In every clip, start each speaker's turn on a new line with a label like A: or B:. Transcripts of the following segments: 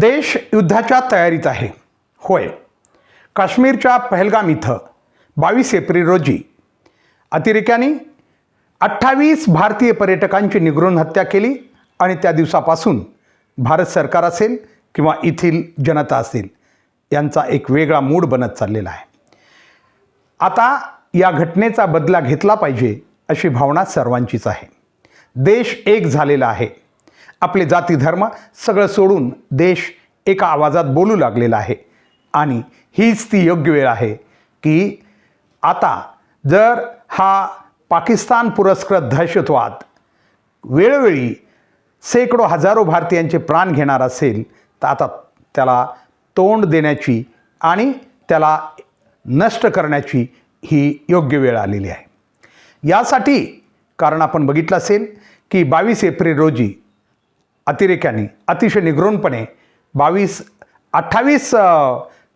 A: देश युद्धाच्या तयारीत आहे. होय. काश्मीरच्या पहलगाम इथं बावीस एप्रिल रोजी अतिरेक्यांनी अठ्ठावीस भारतीय पर्यटकांची निगरून हत्या केली आणि त्या दिवसापासून भारत सरकार असेल किंवा येथील जनता असेल यांचा एक वेगळा मूड बनत चाललेला आहे. आता या घटनेचा बदला घेतला पाहिजे अशी भावना सर्वांचीच आहे. देश एक झालेला आहे. आपले जाती धर्म सगळं सोडून देश एका आवाजात बोलू लागलेला आहे. आणि हीच ती योग्य वेळ आहे की आता जर हा पाकिस्तान पुरस्कृत दहशतवाद वेळोवेळी शेकडो हजारो भारतीयांचे प्राण घेणार असेल तर आता त्याला तोंड देण्याची आणि त्याला नष्ट करण्याची ही योग्य वेळ आलेली आहे. यासाठी कारण आपण बघितलं असेल की बावीस एप्रिल रोजी अतिरेक्यांनी अतिशय निघृणपणे बावीस अठ्ठावीस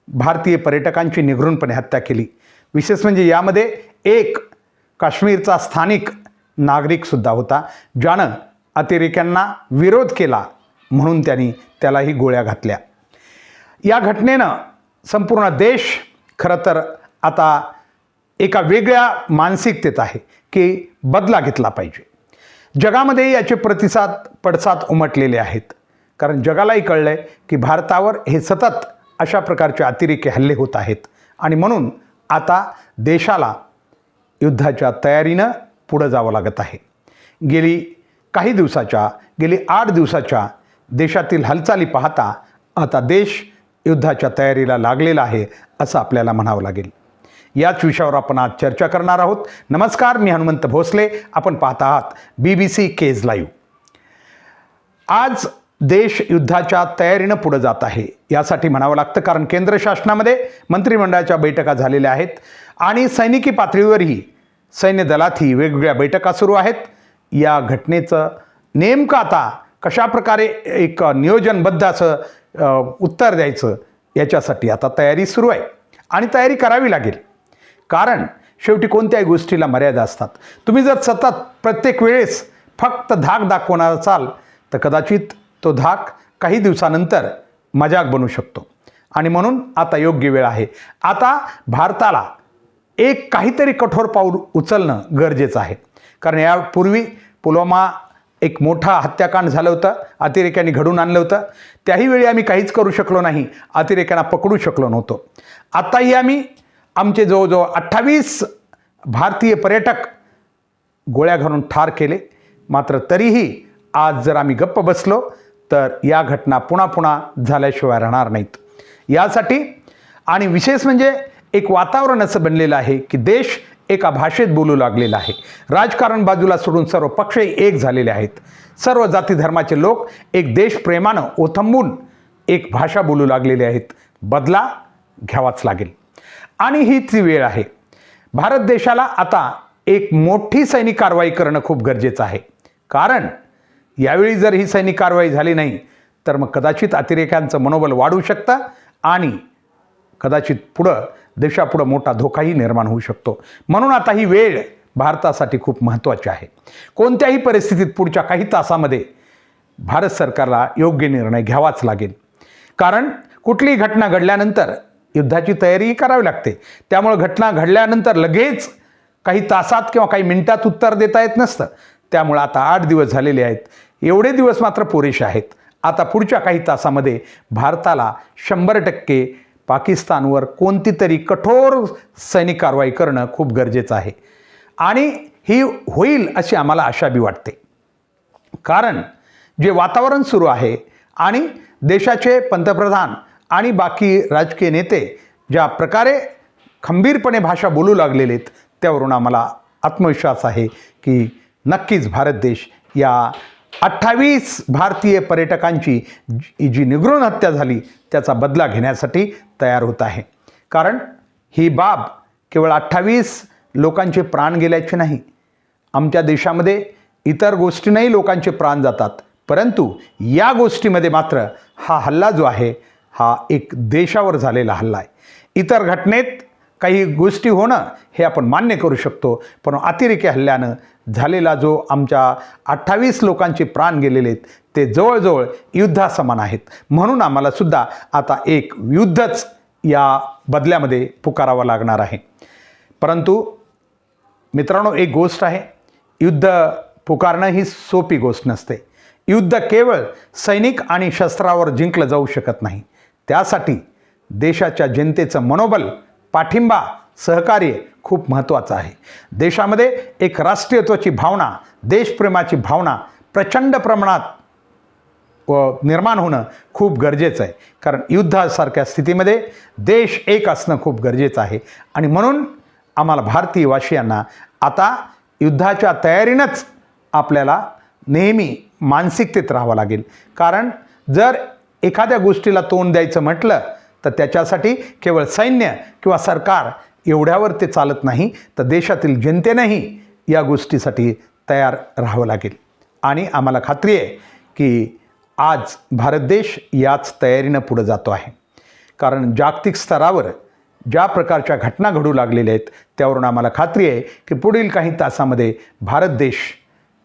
A: भारतीय पर्यटकांची निघृणपणे हत्या केली. विशेष म्हणजे यामध्ये एक काश्मीरचा स्थानिक नागरिकसुद्धा होता ज्यानं अतिरेक्यांना विरोध केला म्हणून त्यांनी त्यालाही गोळ्या घातल्या. या घटनेनं संपूर्ण देश खरं तर आता एका वेगळ्या मानसिकतेत आहे की बदला घेतला पाहिजे. जगामध्ये याचे प्रतिसाद पडसाद उमटलेले आहेत. कारण जगालाही कळलं आहे की भारतावर हे सतत अशा प्रकारचे अतिरेकी हल्ले होत आहेत. आणि म्हणून आता देशाला युद्धाच्या तयारीनं पुढं जावं लागत आहे. गेली काही दिवसाच्या गेली आठ दिवसाच्या देशातील हालचाली पाहता आता देश युद्धाच्या तयारीला लागलेला आहे असं आपल्याला म्हणावं लागेल. याच विषयावर आपण आज चर्चा करणार आहोत. नमस्कार मी हनुमंत भोसले. आपण पाहत आहात बी बी सी केज लाईव्ह आज देश युद्धाच्या तयारीनं पुढं जात आहे. यासाठी म्हणावं लागतं कारण केंद्र शासनामध्ये मंत्रिमंडळाच्या बैठका झालेल्या आहेत आणि सैनिकी पातळीवरही सैन्य दलातही वेगवेगळ्या बैठका सुरू आहेत. या घटनेचं नेमकं आता कशाप्रकारे एक नियोजनबद्ध असं उत्तर द्यायचं याच्यासाठी आता तयारी सुरू आहे. आणि तयारी करावी लागेल. कारण शेवटी कोणत्याही गोष्टीला मर्यादा असतात. तुम्ही जर सतत प्रत्येक वेळेस फक्त धाक दाखवणार असाल तर कदाचित तो धाक काही दिवसानंतर मजाक बनू शकतो. आणि म्हणून आता योग्य वेळ आहे. आता भारताला एक काहीतरी कठोर पाऊल उचलणं गरजेचं आहे. कारण यापूर्वी पुलवामा एक मोठा हत्याकांड झालं होतं अतिरेक्यांनी घडून आणलं होतं. त्याही वेळी आम्ही काहीच करू शकलो नाही अतिरेक्यांना पकडू शकलो नव्हतो. आताही आम्ही आमचे जवळजवळ अठ्ठावीस भारतीय पर्यटक गोळ्या घालून ठार केले. मात्र तरीही आज जर आम्ही गप्प बसलो तर या घटना पुन्हा पुन्हा झाल्याशिवाय राहणार नाहीत. यासाठी आणि विशेष म्हणजे एक वातावरण असं बनलेलं आहे की देश एका भाषेत बोलू लागलेला आहे. राजकारण बाजूला सोडून सर्व पक्ष एक झालेले आहेत. सर्व जाती धर्माचे लोक एक देशप्रेमानं ओथंबून एक भाषा बोलू लागलेले आहेत. बदला घ्यावाच लागेल. आणि हीच वेळ आहे. भारत देशाला आता एक मोठी सैनिक कारवाई करणं खूप गरजेचं आहे. कारण यावेळी जर ही सैनिक कारवाई झाली नाही तर मग कदाचित अतिरेक्यांचं मनोबल वाढू शकतं आणि कदाचित पुढं देशापुढं मोठा धोकाही निर्माण होऊ शकतो. म्हणून आता ही वेळ भारतासाठी खूप महत्त्वाची आहे. कोणत्याही परिस्थितीत पुढच्या काही तासामध्ये भारत सरकारला योग्य निर्णय घ्यावाच लागेल. कारण कुठलीही घटना घडल्यानंतर युद्धाची तयारीही करावी लागते. त्यामुळं घटना घडल्यानंतर लगेच काही तासात किंवा काही मिनिटात उत्तर देता येत नसतं. त्यामुळं आता आठ दिवस झालेले आहेत. एवढे दिवस मात्र पुरेसे आहेत. आता पुढच्या काही तासामध्ये भारताला शंभर टक्के पाकिस्तानवर कोणती तरी कठोर सैनिक कारवाई करणं खूप गरजेचं आहे. आणि ही होईल अशी आम्हाला आशा बी वाटते. कारण जे वातावरण सुरू आहे आणि देशाचे पंतप्रधान आणि बाकी राजकीय नेते ज्या प्रकारे खंबीरपणे भाषा बोलू लागलेले आहेत त्यावरून आम्हाला आत्मविश्वास आहे की नक्कीच भारत देश या अठ्ठावीस भारतीय पर्यटकांची जी जी हत्या झाली त्याचा बदला घेण्यासाठी तयार होत आहे. कारण ही बाब केवळ अठ्ठावीस लोकांचे प्राण गेल्याचे नाही आमच्या देशामध्ये इतर गोष्टींनाही लोकांचे प्राण जातात. परंतु या गोष्टीमध्ये मात्र हा हल्ला जो आहे हा एक देशावर झालेला हल्ला आहे. इतर घटनेत काही गोष्टी होणं हे आपण मान्य करू शकतो पण अतिरेकी हल्ल्यानं झालेला जो आमच्या अठ्ठावीस लोकांचे प्राण गेलेले आहेत ते जवळजवळ युद्धासमान आहेत. म्हणून आम्हाला सुद्धा आता एक युद्धच या बदल्यामध्ये पुकारावं लागणार आहे. परंतु मित्रांनो एक गोष्ट आहे युद्ध पुकारणं ही सोपी गोष्ट नसते. युद्ध केवळ सैनिक आणि शस्त्रावर जिंकलं जाऊ शकत नाही. त्यासाठी देशाच्या जनतेचं मनोबल पाठिंबा सहकार्य खूप महत्त्वाचं आहे. देशामध्ये एक राष्ट्रीयत्वाची भावना देशप्रेमाची भावना प्रचंड प्रमाणात निर्माण होणं खूप गरजेचं आहे. कारण युद्धासारख्या स्थितीमध्ये देश एक असणं खूप गरजेचं आहे. आणि म्हणून आम्हाला भारतीय वासियांना आता युद्धाच्या तयारीनंच आपल्याला नेहमी मानसिकतेत राहावं लागेल. कारण जर एखाद्या गोष्टीला तोंड द्यायचं म्हटलं तर त्याच्यासाठी केवळ सैन्य किंवा सरकार एवढ्यावर ते चालत नाही तर देशातील जनतेनंही या गोष्टीसाठी तयार राहावं लागेल. आणि आम्हाला खात्री आहे की आज भारत देश याच तयारीनं पुढं जातो आहे. कारण जागतिक स्तरावर ज्या प्रकारच्या घटना घडू लागलेल्या आहेत त्यावरून आम्हाला खात्री आहे की पुढील काही तासामध्ये भारत देश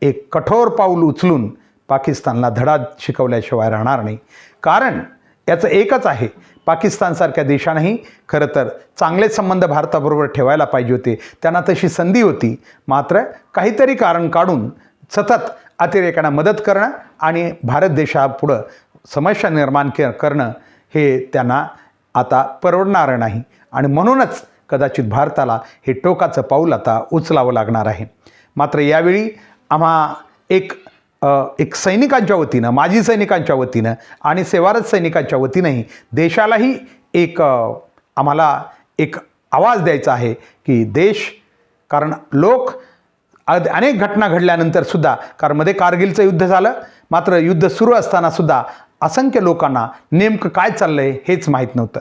A: एक कठोर पाऊल उचलून पाकिस्तानला धडा शिकवल्याशिवाय राहणार नाही. कारण याचं एकच आहे पाकिस्तानसारख्या देशानंही खरं तर चांगले संबंध भारताबरोबर ठेवायला पाहिजे होते. त्यांना तशी संधी होती. मात्र काहीतरी कारण काढून सतत अतिरेकांना मदत करणं आणि भारत देशापुढं समस्या निर्माण के करणं हे त्यांना आता परवडणारं नाही. आणि म्हणूनच कदाचित भारताला हे टोकाचं पाऊल आता उचलावं लागणार आहे. मात्र यावेळी आम्हा एक एक सैनिकांच्या वतीनं माजी सैनिकांच्या वतीनं आणि सेवारत सैनिकांच्या वतीनंही देशालाही एक आम्हाला एक आवाज द्यायचा आहे की देश कारण लोक अनेक घटना घडल्यानंतर सुद्धा कारण मध्ये कारगिलचं युद्ध झालं मात्र युद्ध सुरू असताना सुद्धा असंख्य लोकांना नेमकं काय चाललं आहे हेच माहीत नव्हतं.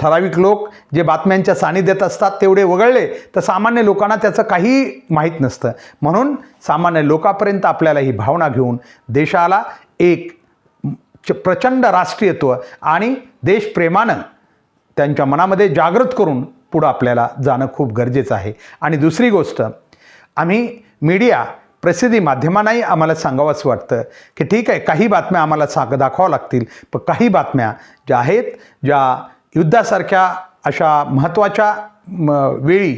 A: ठराविक लोक जे बातम्यांच्या सानिध्यात असतात तेवढे वगळले तर सामान्य लोकांना त्याचं काही माहीत नसतं. म्हणून सामान्य लोकांपर्यंत आपल्याला ही भावना घेऊन देशाला एक च- प्रचंड राष्ट्रीयत्व आणि देशप्रेमानं त्यांच्या मनामध्ये जागृत करून पुढं आपल्याला जाणं खूप गरजेचं आहे. आणि दुसरी गोष्ट आम्ही मीडिया प्रसिद्धी माध्यमांनाही आम्हाला सांगावंच वाटतं की ठीक आहे काही बातम्या आम्हाला सांग दाखवावं लागतील पण काही बातम्या ज्या आहेत ज्या युद्धासारख्या अशा महत्त्वाच्या वेळी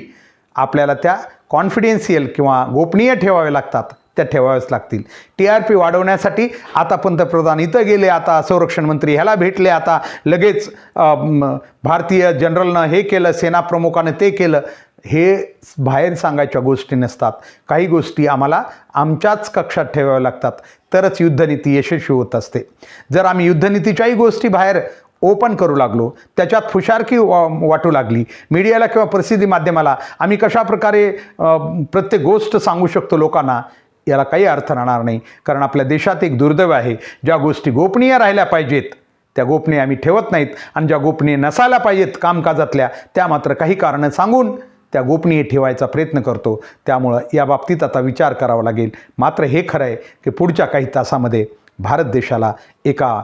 A: आपल्याला त्या कॉन्फिडेन्शियल किंवा गोपनीय ठेवाव्या लागतात त्या ठेवाव्याच लागतील. टी आर पी वाढवण्यासाठी आता पंतप्रधान इथं गेले आता संरक्षण मंत्री ह्याला भेटले आता लगेच भारतीय जनरलनं हे केलं सेनाप्रमुखानं ते केलं. हे बाहेर सांगायच्या गोष्टी नसतात. काही गोष्टी आम्हाला आमच्याच कक्षात ठेवाव्या लागतात. तरच युद्धनीती यशस्वी होत असते. जर आम्ही युद्धनीतीच्याही गोष्टी बाहेर ओपन करू लागलो. त्याच्यात फुशारकी वा वाटू लागली. मीडियाला किंवा प्रसिद्धी माध्यमाला आम्ही कशा प्रकारे प्रत्येक गोष्ट सांगू शकतो लोकांना याला काही अर्थ राहणार नाही. कारण आपल्या देशात एक दुर्दैव आहे ज्या गोष्टी गोपनीय राहिल्या पाहिजेत त्या गोपनीय आम्ही ठेवत नाहीत. आणि ज्या गोपनीय नसायला पाहिजेत कामकाजातल्या त्या मात्र काही कारणं सांगून त्या गोपनीय ठेवायचा प्रयत्न करतो. त्यामुळं या बाबतीत आता विचार करावा लागेल. मात्र हे खरं आहे की पुढच्या काही तासामध्ये भारत देशाला एका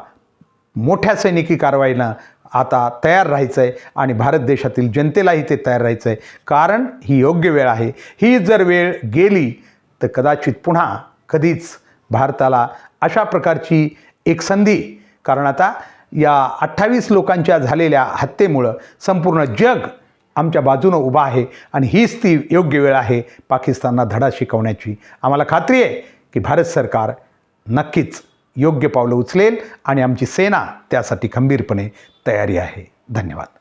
A: मोठ्या सैनिकी कारवाईनं आता तयार राहायचं आहे आणि भारत देशातील जनतेलाही ते तयार राहायचं आहे कारण ही योग्य वेळ आहे. ही जर वेळ गेली तर कदाचित पुन्हा कधीच भारताला अशा प्रकारची एक संधी कारण आता या अठ्ठावीस लोकांच्या झालेल्या हत्येमुळं संपूर्ण जग आमच्या बाजूनं उभा आहे आणि हीच ती योग्य वेळ आहे पाकिस्तानला धडा शिकवण्याची. आम्हाला खात्री आहे की भारत सरकार नक्कीच योग्य पावलं उचलेल आणि आमची सेना त्यासाठी खंबीरपणे तयारी आहे. धन्यवाद.